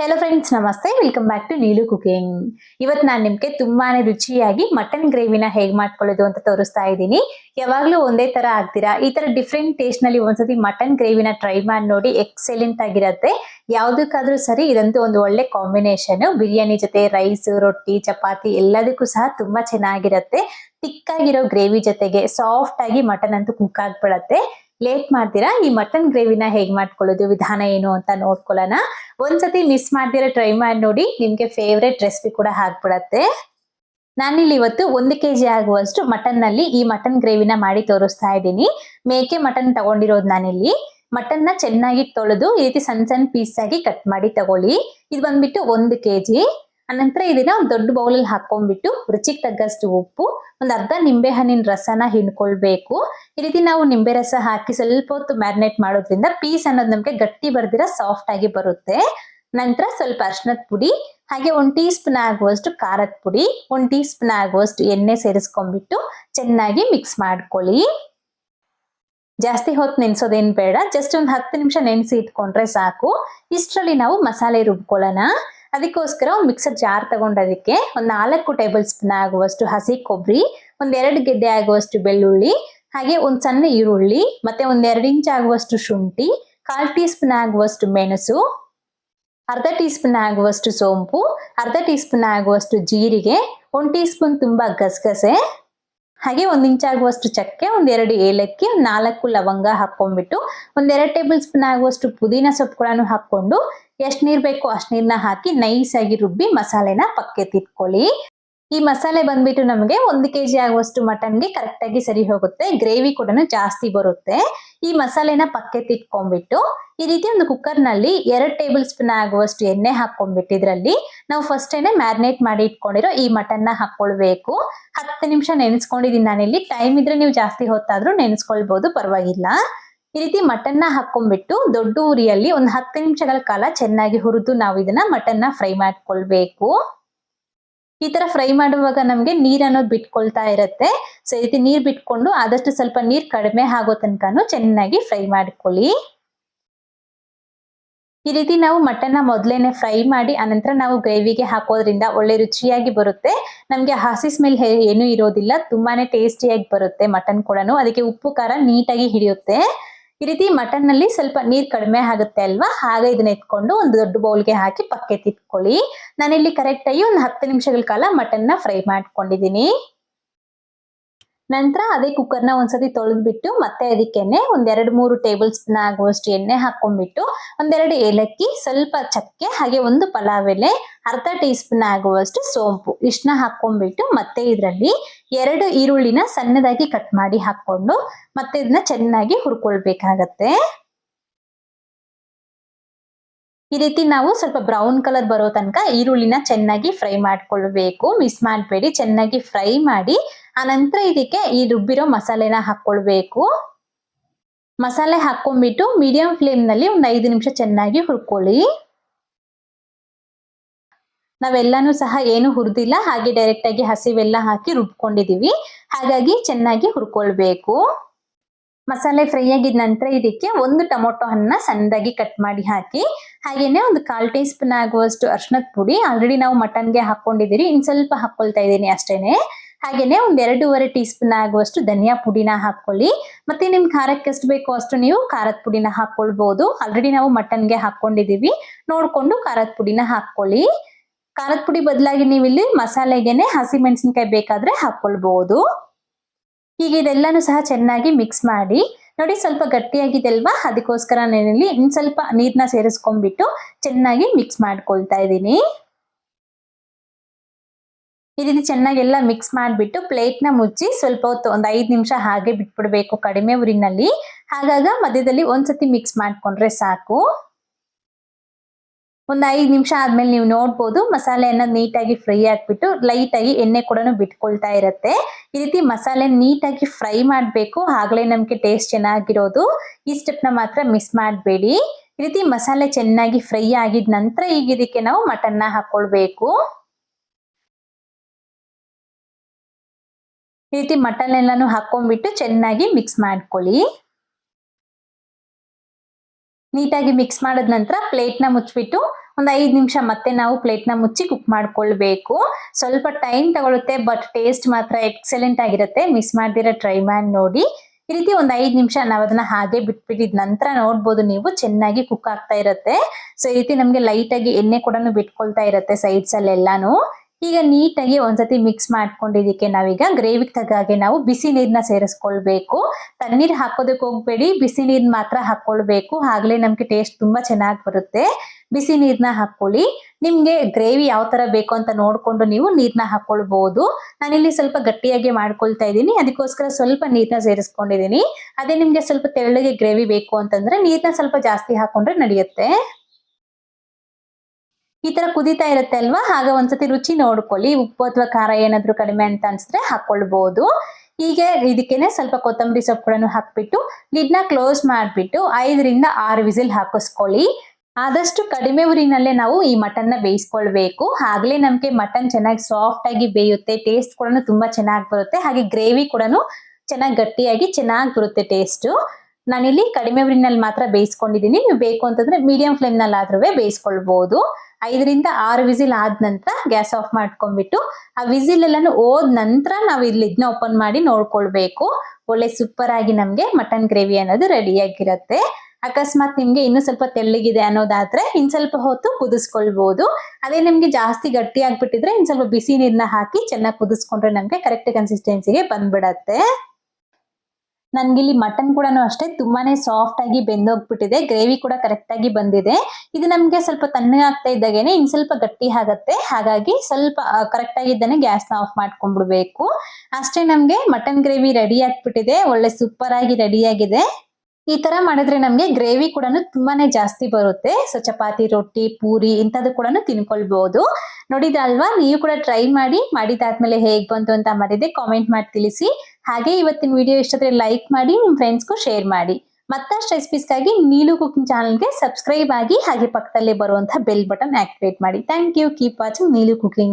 Hello friends ನಮಸ್ತೆ. Welcome back to Neelu cooking ಇವತ್ತು ನಾನು ನಿಮಗೆ ತುಂಬಾನೇ ರುಚಿಯಾಗಿ ಮಟನ್ ಗ್ರೇವಿನ ಹೇಗೆ ಮಾಡ್ಕೊಳ್ಳೋದು ಅಂತ ತೋರಿಸ್ತಾ ಇದ್ದೀನಿ. ಯಾವಾಗಲೂ ಒಂದೇ ತರ ಆಗ್ತೀರಾ? ಈ ತರ ಡಿಫ್ರೆಂಟ್ ಟೇಸ್ಟ್ನಲ್ಲಿ ಒಂದ್ಸತಿ ಮಟನ್ ಗ್ರೇವಿನ ಟ್ರೈ ಮಾಡಿ ನೋಡಿ ಎಕ್ಸೆಲೆಂಟ್ ಆಗಿರುತ್ತೆ. ಯಾವುದಕ್ಕಾದರೂ ಸರಿ ಇದಂತೂ ಒಂದು ಒಳ್ಳೆ ಕಾಂಬಿನೇಷನ್ ಬಿರಿಯಾನಿ ಜೊತೆ ರೈಸ್ ರೊಟ್ಟಿ, ಚಪಾತಿ ಎಲ್ಲದಕ್ಕೂ ಸಹ ತುಂಬಾ ಚೆನ್ನಾಗಿರತ್ತೆ. ತಿಕ್ಕಾಗಿರೋ ಗ್ರೇವಿ ಜೊತೆಗೆ ಸಾಫ್ಟ್ ಆಗಿ ಮಟನ್ ಅಂತೂ ಕುಕ್ ಆಗ್ಬಿಡತ್ತೆ. ಲೇಟ್ ಮಾಡ್ತೀರಾ? ಈ ಮಟನ್ ಗ್ರೇವಿನ ಹೇಗೆ ಮಾಡ್ಕೊಳ್ಳೋದು? ವಿಧಾನ ಏನು ಅಂತ ನೋಡ್ಕೊಳ್ಳೋಣ. ಒಂದ್ಸತಿ ಮಿಸ್ ಮಾಡ್ದಿರ ಟ್ರೈ ಮಾಡಿ ನೋಡಿ. ನಿಮ್ಗೆ ಫೇವ್ರೆಟ್ ರೆಸಿಪಿ ಕೂಡ ಹಾಕ್ಬಿಡತ್ತೆ ನಾನಿಲ್ಲಿ ಇವತ್ತು ಒಂದು ಕೆ ಜಿ ಆಗುವಷ್ಟು ಮಟನ್ನಲ್ಲಿ ಈ ಮಟನ್ ಗ್ರೇವಿನ ಮಾಡಿ ತೋರಿಸ್ತಾ ಇದ್ದೀನಿ. ಮೇಕೆ ಮಟನ್ ತಗೊಂಡಿರೋದು ನಾನಿಲ್ಲಿ. ಮಟನ್ನ ಚೆನ್ನಾಗಿ ತೊಳೆದು ಈ ರೀತಿ ಸಣ್ಣ ಸಣ್ಣ ಪೀಸ್ ಆಗಿ ಕಟ್ ಮಾಡಿ ತಗೊಳ್ಳಿ. ಇದು ಬಂದ್ಬಿಟ್ಟು ಒಂದು ಕೆ ಜಿ ಅನಂತರ ಇದನ್ನ ಒಂದು ದೊಡ್ಡ ಬೌಲಲ್ಲಿ ಹಾಕೊಂಡ್ಬಿಟ್ಟು ರುಚಿಗೆ ತಗ್ಗಷ್ಟು ಉಪ್ಪು, ಒಂದು ಅರ್ಧ ನಿಂಬೆ ಹಣ್ಣಿನ ರಸನ ಹಿಂಡ್ಕೊಳ್ಬೇಕು. ಈ ರೀತಿ ನಾವು ನಿಂಬೆ ರಸ ಹಾಕಿ ಸ್ವಲ್ಪ ಹೊತ್ತು ಮ್ಯಾರಿನೇಟ್ ಮಾಡೋದ್ರಿಂದ ಪೀಸ್ ಅನ್ನೋದು ನಮಗೆ ಗಟ್ಟಿ ಬರ್ದಿರ ಸಾಫ್ಟ್ ಆಗಿ ಬರುತ್ತೆ. ನಂತರ ಸ್ವಲ್ಪ ಅರ್ಶನದ ಪುಡಿ, ಹಾಗೆ ಒಂದು ಟೀ ಸ್ಪೂನ್ ಆಗುವಷ್ಟು ಖಾರದ ಪುಡಿ, ಒಂದು ಟೀ ಸ್ಪೂನ್ ಆಗುವಷ್ಟು ಎಣ್ಣೆ ಸೇರಿಸ್ಕೊಂಡ್ಬಿಟ್ಟು ಚೆನ್ನಾಗಿ ಮಿಕ್ಸ್ ಮಾಡ್ಕೊಳ್ಳಿ. ಜಾಸ್ತಿ ಹೊತ್ತು ನೆನೆಸೋದೇನು ಬೇಡ ಜಸ್ಟ್ ಒಂದು ಹತ್ತು ನಿಮಿಷ ನೆನೆಸಿ ಇಟ್ಕೊಂಡ್ರೆ ಸಾಕು. ಇಷ್ಟರಲ್ಲಿ ನಾವು ಮಸಾಲೆ ರುಬ್ಕೊಳ್ಳೋಣ. ಅದಕ್ಕೋಸ್ಕರ ಒಂದು ಮಿಕ್ಸರ್ ಜಾರ್ ತಗೊಂಡದಕ್ಕೆ ಒಂದು ನಾಲ್ಕು ಟೇಬಲ್ ಸ್ಪೂನ್ ಆಗುವಷ್ಟು ಹಸಿ ಕೊಬ್ಬರಿ ಒಂದೆರಡು ಗೆಡ್ಡೆ ಆಗುವಷ್ಟು ಬೆಳ್ಳುಳ್ಳಿ, ಹಾಗೆ ಒಂದು ಸಣ್ಣ ಈರುಳ್ಳಿ, ಮತ್ತೆ ಒಂದೆರಡು ಇಂಚ್ ಆಗುವಷ್ಟು ಶುಂಠಿ, ಕಾಲ್ ಟೀ ಸ್ಪೂನ್ ಆಗುವಷ್ಟು ಮೆಣಸು, ಅರ್ಧ ಟೀ ಸ್ಪೂನ್ ಆಗುವಷ್ಟು ಸೋಂಪು, ಅರ್ಧ ಟೀ ಸ್ಪೂನ್ ಆಗುವಷ್ಟು ಜೀರಿಗೆ, ಒಂದು ಟೀ ಸ್ಪೂನ್ ತುಂಬ ಗಸಗಸೆ, ಹಾಗೆ ಒಂದು ಇಂಚ್ ಆಗುವಷ್ಟು ಚಕ್ಕೆ ಒಂದೆರಡು ಏಲಕ್ಕಿ ನಾಲ್ಕು ಲವಂಗ ಹಾಕೊಂಡ್ಬಿಟ್ಟು ಒಂದೆರಡು ಟೇಬಲ್ ಸ್ಪೂನ್ ಆಗುವಷ್ಟು ಪುದೀನ ಸೊಪ್ಪುಗಳನ್ನು ಹಾಕೊಂಡು ಎಷ್ಟು ನೀರು ಬೇಕೋ ಅಷ್ಟು ನೀರನ್ನ ಹಾಕಿ ನೈಸ್ ಆಗಿ ರುಬ್ಬಿ ಮಸಾಲೆನ ಪಕ್ಕೆ ತಿಟ್ಕೊಳ್ಳಿ ಈ ಮಸಾಲೆ ಬಂದ್ಬಿಟ್ಟು ನಮಗೆ ಒಂದು ಕೆ ಜಿ ಆಗುವಷ್ಟು ಮಟನ್ಗೆ ಕರೆಕ್ಟಾಗಿ ಸರಿ ಹೋಗುತ್ತೆ. ಗ್ರೇವಿ ಕೂಡ ಜಾಸ್ತಿ ಬರುತ್ತೆ. ಈ ಮಸಾಲೆನ ಪಕ್ಕೆ ತಿಟ್ಕೊಂಡ್ಬಿಟ್ಟು ಈ ರೀತಿ ಒಂದು ಕುಕ್ಕರ್ನಲ್ಲಿ ಎರಡು ಟೇಬಲ್ ಸ್ಪೂನ್ ಆಗುವಷ್ಟು ಎಣ್ಣೆ ಹಾಕೊಂಡ್ಬಿಟ್ಟು ಇದರಲ್ಲಿ ನಾವು ಫಸ್ಟ್ ಏನೇ ಮ್ಯಾರಿನೇಟ್ ಮಾಡಿ ಇಟ್ಕೊಂಡಿರೋ ಈ ಮಟನ್ನ ಹಾಕೊಳ್ಬೇಕು. ಹತ್ತು ನಿಮಿಷ ನೆನೆಸ್ಕೊಂಡಿದ್ದೀನಿ ನಾನಿಲ್ಲಿ. ಟೈಮ್ ಇದ್ರೆ ನೀವು ಜಾಸ್ತಿ ಹೊತ್ತಾದ್ರೂ ನೆನೆಸ್ಕೊಳ್ಬಹುದು ಪರವಾಗಿಲ್ಲ. ಈ ರೀತಿ ಮಟನ್ನ ಹಾಕೊಂಡ್ಬಿಟ್ಟು ದೊಡ್ಡ ಉರಿಯಲ್ಲಿ ಒಂದು ಹತ್ತು ನಿಮಿಷಗಳ ಕಾಲ ಚೆನ್ನಾಗಿ ಹುರಿದು ನಾವು ಇದನ್ನ ಮಟನ್ನ ಫ್ರೈ ಮಾಡ್ಕೊಳ್ಬೇಕು. ಈ ತರ ಫ್ರೈ ಮಾಡುವಾಗ ನಮ್ಗೆ ನೀರ್ ಅನ್ನೋದು ಬಿಟ್ಕೊಳ್ತಾ ಇರತ್ತೆ. ಸೊ ಈ ರೀತಿ ನೀರ್ ಬಿಟ್ಕೊಂಡು ಆದಷ್ಟು ಸ್ವಲ್ಪ ನೀರ್ ಕಡಿಮೆ ಆಗೋ ತನಕನೂ ಚೆನ್ನಾಗಿ ಫ್ರೈ ಮಾಡ್ಕೊಳ್ಳಿ. ಈ ರೀತಿ ನಾವು ಮಟನ್ನ ಮೊದಲೇನೆ ಫ್ರೈ ಮಾಡಿ ಅನಂತರ ನಾವು ಗ್ರೇವಿಗೆ ಹಾಕೋದ್ರಿಂದ ಒಳ್ಳೆ ರುಚಿಯಾಗಿ ಬರುತ್ತೆ. ನಮ್ಗೆ ಹಸಿ ಸ್ಮೆಲ್ ಏನು ಇರೋದಿಲ್ಲ. ತುಂಬಾನೇ ಟೇಸ್ಟಿಯಾಗಿ ಬರುತ್ತೆ ಮಟನ್ ಕೂಡ ಅದಕ್ಕೆ ಉಪ್ಪು ಖಾರ ನೀಟಾಗಿ ಹಿಡಿಯುತ್ತೆ. ಈ ರೀತಿ ಮಟನ್ನಲ್ಲಿ ಸ್ವಲ್ಪ ನೀರ್ ಕಡಿಮೆ ಆಗುತ್ತೆ ಅಲ್ವಾ? ಹಾಗೆ ಇದನ್ನ ಎತ್ಕೊಂಡು ಒಂದು ದೊಡ್ಡ ಬೌಲ್ಗೆ ಹಾಕಿ ಪಕ್ಕೆ ತಿಟ್ಕೊಳ್ಳಿ ನಾನಿಲ್ಲಿ ಕರೆಕ್ಟ್ ಆಗಿ ಒಂದು ಹತ್ತು ನಿಮಿಷಗಳ ಕಾಲ ಮಟನ್ನ ಫ್ರೈ ಮಾಡ್ಕೊಂಡಿದ್ದೀನಿ. ನಂತರ ಅದೇ ಕುಕ್ಕರ್ನ ಒಂದ್ಸತಿ ತೊಳೆದ್ಬಿಟ್ಟು ಮತ್ತೆ ಅದಕ್ಕೆನೆ ಒಂದೆರಡು ಮೂರು ಟೇಬಲ್ ಸ್ಪೂನ್ ಆಗುವಷ್ಟು ಎಣ್ಣೆ ಹಾಕೊಂಡ್ಬಿಟ್ಟು ಒಂದೆರಡು ಏಲಕ್ಕಿ, ಸ್ವಲ್ಪ ಚಕ್ಕೆ, ಹಾಗೆ ಒಂದು ಪಲಾವ್ ಎಲೆ, ಅರ್ಧ ಟೀ ಸ್ಪೂನ್ ಆಗುವಷ್ಟು ಸೋಂಪು. ಇಷ್ಟನ್ನ ಹಾಕೊಂಡ್ಬಿಟ್ಟು ಮತ್ತೆ ಇದರಲ್ಲಿ ಎರಡು ಈರುಳ್ಳಿನ ಸಣ್ಣದಾಗಿ ಕಟ್ ಮಾಡಿ ಹಾಕೊಂಡು ಮತ್ತೆ ಇದನ್ನ ಚೆನ್ನಾಗಿ ಹುರ್ಕೊಳ್ಬೇಕಾಗತ್ತೆ. ಈ ರೀತಿ ನಾವು ಸ್ವಲ್ಪ ಬ್ರೌನ್ ಕಲರ್ ಬರೋ ತನಕ ಈರುಳ್ಳಿನ ಚೆನ್ನಾಗಿ ಫ್ರೈ ಮಾಡ್ಕೊಳ್ಬೇಕು. ಮಿಸ್ ಮಾಡಬೇಡಿ, ಚೆನ್ನಾಗಿ ಫ್ರೈ ಮಾಡಿ, ಆನಂತರ ಇದಕ್ಕೆ ಈ ರುಬ್ಬಿರೋ ಮಸಾಲೆನ ಹಾಕ್ಕೊಳ್ಬೇಕು. ಮಸಾಲೆ ಹಾಕೊಂಡ್ಬಿಟ್ಟು ಮೀಡಿಯಂ ಫ್ಲೇಮ್ನಲ್ಲಿ ಒಂದು ಐದು ನಿಮಿಷ ಚೆನ್ನಾಗಿ ಹುರ್ಕೊಳ್ಳಿ. ನಾವೆಲ್ಲಾನು ಸಹ ಏನು ಹುರಿದಿಲ್ಲ, ಹಾಗೆ ಡೈರೆಕ್ಟ್ ಆಗಿ ಹಸಿವೆಲ್ಲ ಹಾಕಿ ರುಬ್ಕೊಂಡಿದೀವಿ. ಹಾಗಾಗಿ ಚೆನ್ನಾಗಿ ಹುರ್ಕೊಳ್ಬೇಕು. ಮಸಾಲೆ ಫ್ರೈ ಆಗಿದ ನಂತರ ಇದಕ್ಕೆ ಒಂದು ಟೊಮೊಟೊ ಹಣ್ಣ ಸಣ್ಣದಾಗಿ ಕಟ್ ಮಾಡಿ ಹಾಕಿ ಹಾಗೇನೆ ಒಂದು ಕಾಲ್ ಟೀ ಸ್ಪೂನ್ ಆಗುವಷ್ಟು ಅರ್ಶನದ ಪುಡಿ. ಆಲ್ರೆಡಿ ನಾವು ಮಟನ್ಗೆ ಹಾಕೊಂಡಿದ್ದೀರಿ. ಇನ್ ಸ್ವಲ್ಪ ಹಾಕೊಳ್ತಾ ಇದ್ದೀನಿ ಅಷ್ಟೇನೆ. ಹಾಗೇನೆ ಒಂದ್ ಎರಡೂವರೆ ಟೀ ಸ್ಪೂನ್ ಆಗುವಷ್ಟು ಧನಿಯಾ ಪುಡಿನ ಹಾಕೊಳ್ಳಿ. ಮತ್ತೆ ನಿಮ್ ಖಾರಕ್ಕೆ ಎಷ್ಟು ಬೇಕೋ ಅಷ್ಟು ನೀವು ಖಾರದ ಪುಡಿನ ಹಾಕೊಳ್ಬಹುದು ಆಲ್ರೆಡಿ ನಾವು ಮಟನ್ಗೆ ಹಾಕೊಂಡಿದೀವಿ ನೋಡ್ಕೊಂಡು ಖಾರದ ಪುಡಿನ ಹಾಕೊಳ್ಳಿ. ಖಾರದ ಪುಡಿ ಬದಲಾಗಿ ನೀವು ಇಲ್ಲಿ ಮಸಾಲೆಗೆನೆ ಹಸಿ ಮೆಣಸಿನ್ಕಾಯಿ ಬೇಕಾದ್ರೆ ಹಾಕೊಳ್ಬಹುದು ಈಗ ಇದೆಲ್ಲಾನು ಸಹ ಚೆನ್ನಾಗಿ ಮಿಕ್ಸ್ ಮಾಡಿ. ನೋಡಿ ಸ್ವಲ್ಪ ಗಟ್ಟಿಯಾಗಿದೆ ಅಲ್ವಾ ಅದಕ್ಕೋಸ್ಕರ ನಾನಿಲ್ಲಿ ಇನ್ ಸ್ವಲ್ಪ ನೀರನ್ನ ಸೇರಿಸ್ಕೊಂಡ್ಬಿಟ್ಟು ಚೆನ್ನಾಗಿ ಮಿಕ್ಸ್ ಮಾಡ್ಕೊಳ್ತಾ ಇದ್ದೀನಿ. ಈ ಚೆನ್ನಾಗಿ ಚೆನ್ನಾಗೆಲ್ಲ ಮಿಕ್ಸ್ ಮಾಡಿಬಿಟ್ಟು ಪ್ಲೇಟ್ನ ಮುಚ್ಚಿ ಸ್ವಲ್ಪ ಹೊತ್ತು ಒಂದು ಐದು ನಿಮಿಷ ಹಾಗೆ ಬಿಟ್ಬಿಡ್ಬೇಕು ಕಡಿಮೆ ಊರಿನಲ್ಲಿ. ಹಾಗಾಗ ಮಧ್ಯದಲ್ಲಿ ಒಂದ್ಸತಿ ಮಿಕ್ಸ್ ಮಾಡ್ಕೊಂಡ್ರೆ ಸಾಕು. ಒಂದು ಐದು ನಿಮಿಷ ಆದ್ಮೇಲೆ ನೀವು ನೋಡ್ಬೋದು. ಮಸಾಲೆ ಅನ್ನೋದು ನೀಟಾಗಿ ಫ್ರೈ ಹಾಕ್ಬಿಟ್ಟು ಲೈಟಾಗಿ ಎಣ್ಣೆ ಕೂಡ ಬಿಟ್ಕೊಳ್ತಾ ಇರುತ್ತೆ. ಈ ರೀತಿ ಮಸಾಲೆ ನೀಟಾಗಿ ಫ್ರೈ ಮಾಡಬೇಕು. ಆಗ್ಲೇ ನಮಗೆ ಟೇಸ್ಟ್ ಚೆನ್ನಾಗಿರೋದು. ಈ ಸ್ಟೆಪ್ನ ಮಾತ್ರ ಮಿಸ್ ಮಾಡಬೇಡಿ. ಈ ರೀತಿ ಮಸಾಲೆ ಚೆನ್ನಾಗಿ ಫ್ರೈ ಆಗಿದ ನಂತರ ಈಗ ಇದಕ್ಕೆ ನಾವು ಮಟನ್ನ ಹಾಕೊಳ್ಬೇಕು. ಈ ರೀತಿ ಮಟನ್ ಎಲ್ಲಾನು ಹಾಕೊಂಡ್ಬಿಟ್ಟು ಚೆನ್ನಾಗಿ ಮಿಕ್ಸ್ ಮಾಡ್ಕೊಳ್ಳಿ. ನೀಟಾಗಿ ಮಿಕ್ಸ್ ಮಾಡಿದ ನಂತರ ಪ್ಲೇಟ್ನ ಮುಚ್ಚಿಬಿಟ್ಟು ಒಂದು ಐದು ನಿಮಿಷ ಮತ್ತೆ ನಾವು ಪ್ಲೇಟ್ನ ಮುಚ್ಚಿ ಕುಕ್ ಮಾಡ್ಕೊಳ್ಬೇಕು. ಸ್ವಲ್ಪ ಟೈಮ್ ತಗೊಳುತ್ತೆ ಬಟ್ ಟೇಸ್ಟ್ ಮಾತ್ರ ಎಕ್ಸಲೆಂಟ್ ಆಗಿರುತ್ತೆ. ಮಿಸ್ ಮಾಡ್ದಿರೋ ಟ್ರೈ ಮಾಡಿ ನೋಡಿ. ಈ ರೀತಿ ಒಂದು ಐದು ನಿಮಿಷ ನಾವು ಅದನ್ನ ಹಾಗೆ ಬಿಟ್ಬಿಟ್ಟಿದ ನಂತರ ನೋಡ್ಬೋದು ನೀವು ಚೆನ್ನಾಗಿ ಕುಕ್ ಆಗ್ತಾ ಇರುತ್ತೆ. ಸೊ ಈ ರೀತಿ ನಮಗೆ ಲೈಟ್ ಆಗಿ ಎಣ್ಣೆ ಕೂಡ ಬಿಟ್ಕೊಳ್ತಾ ಇರುತ್ತೆ ಸೈಡ್ಸ್ ಅಲ್ಲೆಲ್ಲಾನು. ಈಗ ನೀಟಾಗಿ ಒಂದ್ಸತಿ ಮಿಕ್ಸ್ ಮಾಡ್ಕೊಂಡಿದ್ದಕ್ಕೆ ನಾವೀಗ ಗ್ರೇವಿಗೆ ತಗಾಗೆ ನಾವು ಬಿಸಿ ನೀರನ್ನ ಸೇರಿಸ್ಕೊಳ್ಬೇಕು. ತಣ್ಣೀರ್ ಹಾಕೋದಕ್ಕೆ ಹೋಗ್ಬೇಡಿ. ಬಿಸಿ ನೀರ್ ಮಾತ್ರ ಹಾಕೊಳ್ಬೇಕು ಆಗ್ಲೇ ನಮ್ಗೆ ಟೇಸ್ಟ್ ತುಂಬಾ ಚೆನ್ನಾಗಿ ಬರುತ್ತೆ. ಬಿಸಿ ನೀರ್ನ ಹಾಕೊಳ್ಳಿ ನಿಮ್ಗೆ ಗ್ರೇವಿ ಯಾವ ತರ ಬೇಕು ಅಂತ ನೋಡ್ಕೊಂಡು ನೀವು ನೀರ್ನ ಹಾಕೊಳ್ಬಹುದು ನಾನಿಲ್ಲಿ ಸ್ವಲ್ಪ ಗಟ್ಟಿಯಾಗಿ ಮಾಡ್ಕೊಳ್ತಾ ಇದ್ದೀನಿ. ಅದಕ್ಕೋಸ್ಕರ ಸ್ವಲ್ಪ ನೀರ್ನ ಸೇರಿಸ್ಕೊಂಡಿದ್ದೀನಿ. ಅದೇ ನಿಮ್ಗೆ ಸ್ವಲ್ಪ ತೆಳ್ಳಗೆ ಗ್ರೇವಿ ಬೇಕು ಅಂತಂದ್ರೆ ನೀರ್ನ ಸ್ವಲ್ಪ ಜಾಸ್ತಿ ಹಾಕೊಂಡ್ರೆ ನಡೆಯುತ್ತೆ. ಈ ತರ ಕುದೀತಾ ಇರುತ್ತೆ ಅಲ್ವಾ? ಆಗ ಒಂದ್ಸತಿ ರುಚಿ ನೋಡ್ಕೊಳ್ಳಿ. ಉಪ್ಪು ಅಥವಾ ಖಾರ ಏನಾದ್ರು ಕಡಿಮೆ ಅಂತ ಅನ್ಸಿದ್ರೆ ಹಾಕೊಳ್ಬಹುದು ಹೀಗೆ ಇದಕ್ಕೇನೆ ಸ್ವಲ್ಪ ಕೊತ್ತಂಬರಿ ಸೊಪ್ಪುಗಳನ್ನು ಹಾಕ್ಬಿಟ್ಟು ಲಿಡ್ನ ಕ್ಲೋಸ್ ಮಾಡಿಬಿಟ್ಟು ಐದರಿಂದ ಆರು ವಿಸಿಲ್ ಹಾಕಿಸ್ಕೊಳ್ಳಿ. ಆದಷ್ಟು ಕಡಿಮೆ ಉರಿನಲ್ಲೇ ನಾವು ಈ ಮಟನ್ನ ಬೇಯಿಸ್ಕೊಳ್ಬೇಕು. ಆಗ್ಲೇ ನಮಗೆ ಮಟನ್ ಚೆನ್ನಾಗಿ ಸಾಫ್ಟ್ ಆಗಿ ಬೇಯುತ್ತೆ ಟೇಸ್ಟ್ ಕೂಡ ತುಂಬಾ ಚೆನ್ನಾಗಿ ಬರುತ್ತೆ. ಹಾಗೆ ಗ್ರೇವಿ ಕೂಡ ಚೆನ್ನಾಗಿ ಗಟ್ಟಿಯಾಗಿ ಚೆನ್ನಾಗಿ ಬರುತ್ತೆ ಟೇಸ್ಟು ನಾನಿಲ್ಲಿ ಕಡಿಮೆ ಉರಿನಲ್ಲಿ ಮಾತ್ರ ಬೇಯಿಸ್ಕೊಂಡಿದ್ದೀನಿ. ನೀವು ಬೇಕು ಅಂತಂದ್ರೆ ಮೀಡಿಯಂ ಫ್ಲೇಮ್ನಲ್ಲಿ ಆದ್ರೂ ಬೇಯಿಸ್ಕೊಳ್ಬಹುದು ಐದರಿಂದ ಆರು ವಿಸಿಲ್ ಆದ ನಂತರ ಗ್ಯಾಸ್ ಆಫ್ ಮಾಡ್ಕೊಂಡ್ಬಿಟ್ಟು ಆ ವಿಸಿಲ್ ಎಲ್ಲಾನು ಹೋದ ನಂತರ ನಾವು ಇಲ್ಲಿ ಇದನ್ನ ಓಪನ್ ಮಾಡಿ ನೋಡ್ಕೊಳ್ಬೇಕು. ಒಳ್ಳೆ ಸೂಪರ್ ಆಗಿ ನಮ್ಗೆ ಮಟನ್ ಗ್ರೇವಿ ಅನ್ನೋದು ರೆಡಿ ಆಗಿರುತ್ತೆ. ಅಕಸ್ಮಾತ್ ನಿಮ್ಗೆ ಇನ್ನೂ ಸ್ವಲ್ಪ ತೆಳ್ಳಗಿದೆ ಅನ್ನೋದಾದ್ರೆ ಇನ್ ಸ್ವಲ್ಪ ಹೊತ್ತು ಕುದಿಸ್ಕೊಳ್ಬಹುದು ಅದೇ ನಿಮ್ಗೆ ಜಾಸ್ತಿ ಗಟ್ಟಿ ಆಗ್ಬಿಟ್ಟಿದ್ರೆ ಇನ್ ಸ್ವಲ್ಪ ಬಿಸಿ ನೀರ್ನ ಹಾಕಿ ಚೆನ್ನಾಗಿ ಕುದಿಸ್ಕೊಂಡ್ರೆ ನಮ್ಗೆ ಕರೆಕ್ಟ್ ಕನ್ಸಿಸ್ಟೆನ್ಸಿಗೆ ಬಂದ್ಬಿಡತ್ತೆ. ನನ್ಗಿಲ್ಲಿ ಮಟನ್ ಕೂಡ ಅಷ್ಟೇ, ತುಂಬಾನೇ ಸಾಫ್ಟ್ ಆಗಿ ಬೆಂದೋಗ್ಬಿಟ್ಟಿದೆ ಗ್ರೇವಿ ಕೂಡ ಕರೆಕ್ಟ್ ಆಗಿ ಬಂದಿದೆ. ಇದು ನಮ್ಗೆ ಸ್ವಲ್ಪ ತಣ್ಣಗಾಗ್ತಾ ಇದ್ದಾಗೇನೆ ಇನ್ ಸ್ವಲ್ಪ ಗಟ್ಟಿ ಆಗತ್ತೆ. ಹಾಗಾಗಿ ಸ್ವಲ್ಪ ಕರೆಕ್ಟ್ ಆಗಿದ್ದಾನೆ ಗ್ಯಾಸ್ನ ಆಫ್ ಮಾಡ್ಕೊಂಡ್ಬಿಡ್ಬೇಕು. ಅಷ್ಟೇ ನಮ್ಗೆ ಮಟನ್ ಗ್ರೇವಿ ರೆಡಿ ಆಗ್ಬಿಟ್ಟಿದೆ, ಒಳ್ಳೆ ಸೂಪರ್ ಆಗಿ ರೆಡಿ ಆಗಿದೆ. ಈ ತರ ಮಾಡಿದ್ರೆ ನಮ್ಗೆ ಗ್ರೇವಿ ಕೂಡ ತುಂಬಾನೇ ಜಾಸ್ತಿ ಬರುತ್ತೆ. ಸೊ ಚಪಾತಿ, ರೊಟ್ಟಿ, ಪೂರಿ ಇಂಥದ್ದು ಕೂಡ ತಿನ್ಕೊಳ್ಬಹುದು ನೋಡಿದಲ್ವಾ? ನೀವು ಕೂಡ ಟ್ರೈ ಮಾಡಿ, ಮಾಡಿದಾದ್ಮೇಲೆ ಹೇಗ್ ಬಂತು ಅಂತ ಮರಿದೆ ಕಾಮೆಂಟ್ ಮಾಡಿ ತಿಳಿಸಿ. ಹಾಗೆ ಇವತ್ತಿನ ವಿಡಿಯೋ ಇಷ್ಟಾದ್ರೆ ಲೈಕ್ ಮಾಡಿ ನಿಮ್ಮ ಫ್ರೆಂಡ್ಸ್ಗೂ ಶೇರ್ ಮಾಡಿ. ಮತ್ತಷ್ಟು ರೆಸಿಪೀಸ್ಗಾಗಿ ನೀಲು ಕುಕಿಂಗ್ ಚಾನಲ್ಗೆ ಸಬ್ಸ್ಕ್ರೈಬ್ ಆಗಿ ಹಾಗೆ ಪಕ್ಕದಲ್ಲೇ ಬರುವಂತಹ ಬೆಲ್ ಬಟನ್ ಆಕ್ಟಿವೇಟ್ ಮಾಡಿ. Thank you keep watching Neelu cooking